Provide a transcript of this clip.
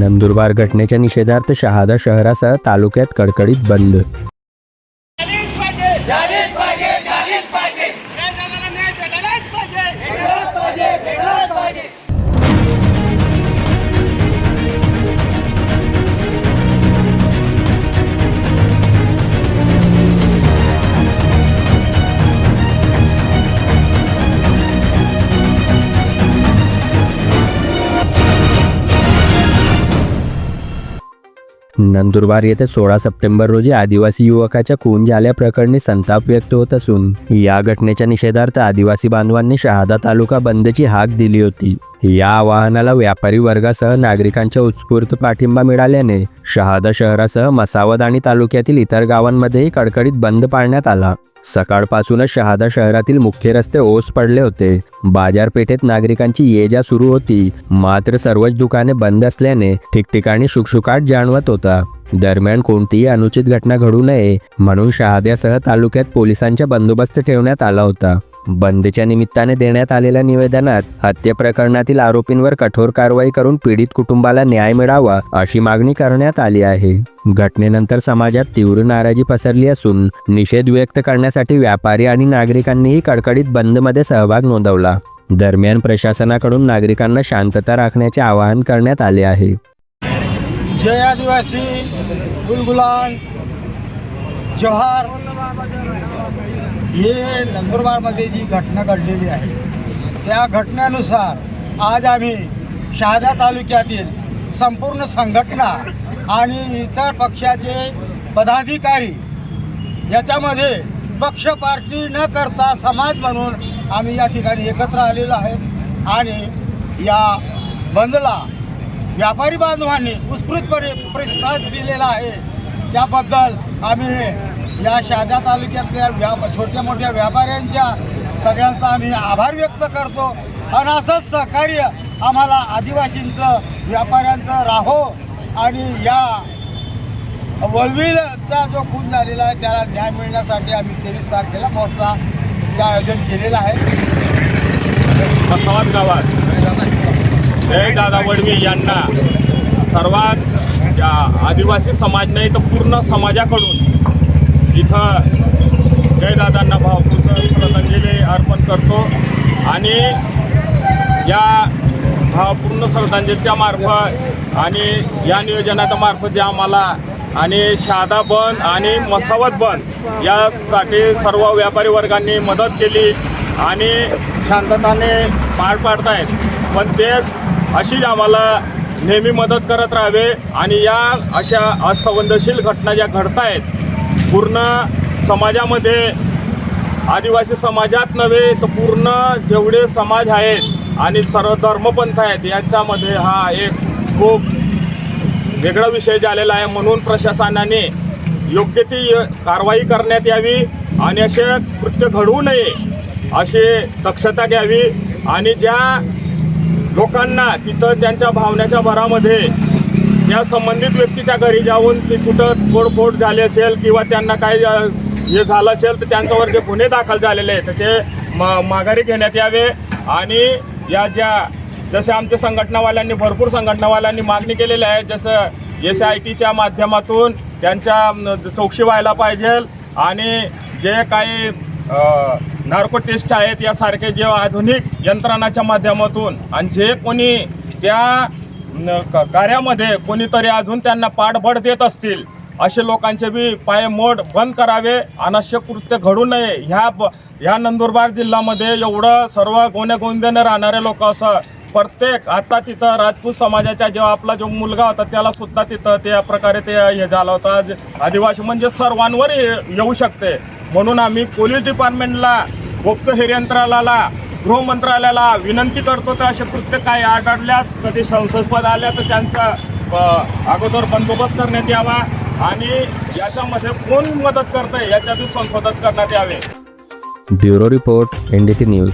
नंदुरबार घटनेच्या निषेधार्थ शहादा शहरासह तालुक्यात कडकडीत बंद नंदुरबार येथे सोळा सप्टेंबर रोजी आदिवासी युवकाच्या खून झाल्याप्रकरणी संताप व्यक्त होत असून या घटनेच्या निषेधार्थ आदिवासी बांधवांनी शहादा तालुका बंदची हाक दिली होती. या आवाहनाला व्यापारी वर्गासह नागरिकांच्या उत्स्फूर्त पाठिंबा मिळाल्याने शहादा शहरासह मसावद आणि तालुक्यातील इतर गावांमध्येही कडकडीत बंद पाळण्यात आला. सकाळपासूनच शहादा शहरातील मुख्य रस्ते ओस पडले होते. बाजारपेठेत नागरिकांची ये जा सुरू होती. मात्र सर्वच दुकाने बंद असल्याने ठिकठिकाणी शुकशुकाट जाणवत होता. दरम्यान कोणतीही अनुचित घटना घडू नये म्हणून शहाद्यासह तालुक्यात पोलिसांचा बंदोबस्त ठेवण्यात आला होता. बंदच्या निमित्ताने देण्यात आलेल्या निवेदनात हत्ये प्रकरणातील आरोपींवर कठोर कारवाई करून पीडित कुटुंबाला न्याय मिळावा अशी मागणी करण्यात आली आहे. घटनेनंतर समाजात तीव्र नाराजी पसरली असून निषेध व्यक्त करण्यासाठी व्यापारी आणि नागरिकांनीही कडकडीत बंदमध्ये सहभाग नोंदवला. दरम्यान प्रशासनाकडून नागरिकांना शांतता राखण्याचे आवाहन करण्यात आले आहे. जय आदिवासी गुलगुलान जोहार. हे नंदुरबारमध्ये जी घटना घडलेली आहे त्या घटनेनुसार आज आम्ही शहादा तालुक्यातील संपूर्ण संघटना आणि इतर पक्षाचे पदाधिकारी याच्यामध्ये पक्ष पार्टी न करता समाज म्हणून आम्ही या ठिकाणी एकत्र आलेलो आहे. आणि या बंदला व्यापारी बांधवांनी उत्स्फूर्तपणे प्रतिसाद दिलेला आहे. त्याबद्दल आम्ही या शहादा तालुक्यातल्या व्या छोट्या मोठ्या व्यापाऱ्यांच्या सगळ्यांचा आम्ही आभार व्यक्त करतो. आणि असंच सहकार्य आम्हाला आदिवासींचं व्यापाऱ्यांचं राहो आणि या वळवीलचा जो खून झालेला आहे त्याला न्याय मिळण्यासाठी आम्ही तेवीस तारखेला मोर्चाचं आयोजन केलेलं आहे. गावात. जय दादा वडवी यांना सर्वात या आदिवासी समाज नाही तर पूर्ण समाजाकडून इथं जयदादांना भावपूर्ण श्रद्धांजली अर्पण करतो. आणि या भावपूर्ण श्रद्धांजलीच्या मार्फत आणि या नियोजनाच्या मार्फत जे आम्हाला आणि शहादा बंद आणि मसावत बंद यासाठी सर्व व्यापारी वर्गांनी मदत केली आणि शांतताने पार पाडतायत. पण तेच अशीच आम्हाला नेहमी मदत करत राहावे आणि या अशा असंवेदनशील घटना ज्या घडतायत पूर्ण समाजामध्ये आदिवासी समाजात नव्हे तर पूर्ण जेवढे समाज आहेत आणि सर्व धर्मपंथ आहेत यांच्यामध्ये हा एक खूप वेगळा विषय झालेला आहे. म्हणून प्रशासनाने योग्य ती कारवाई करण्यात यावी आणि असे कृत्य घडवू नये अशी दक्षता घ्यावी. आणि ज्या लोकांना तिथं त्यांच्या भावनेच्या भरामध्ये या संबंधित व्यक्तीच्या घरी जाऊन ती कुठं तोडफोड झाली असेल किंवा त्यांना काही हे झालं असेल तर त्यांच्यावर जे गुन्हे दाखल झालेले आहेत ते मा माघारी घेण्यात यावे. आणि या ज्या जसे आमच्या संघटनावाल्यांनी भरपूर संघटनावाल्यांनी मागणी केलेली आहे जसं एस आय टीच्या माध्यमातून त्यांच्या चौकशी व्हायला पाहिजे आणि जे काही नार्को टेस्ट आहेत यासारखे जे आधुनिक यंत्रणाच्या माध्यमातून आणि जे कोणी त्या कार्यामध्ये कोणीतरी अजून त्यांना पाठबळ देत असतील असे लोकांचे बी पायमोड बंद करावे अनावश्यक कृत्य घडू नये. ह्या ब ह्या नंदुरबार जिल्ह्यामध्ये एवढं सर्व गोण्या गोंद्याने राहणारे लोक असं प्रत्येक आता तिथं राजपूत समाजाच्या जेव्हा आपला जो मुलगा होता त्याला सुद्धा तिथं त्या प्रकारे ते हे झालं होतं. आज आदिवासी म्हणजे सर्वांवर येऊ शकते. म्हणून आम्ही पोलीस डिपार्टमेंटला गुप्तहेर यंत्राला गृह मंत्रालयाला विनंती करतो तर असे कृत्य काही आढळल्यास कधी संसदपद आल्या तर त्यांचा अगोदर बंदोबस्त करण्यात यावा आणि याच्यामध्ये कोण मदत करतंय याच्यातून संशोधन करण्यात यावे. Bureau report N D news.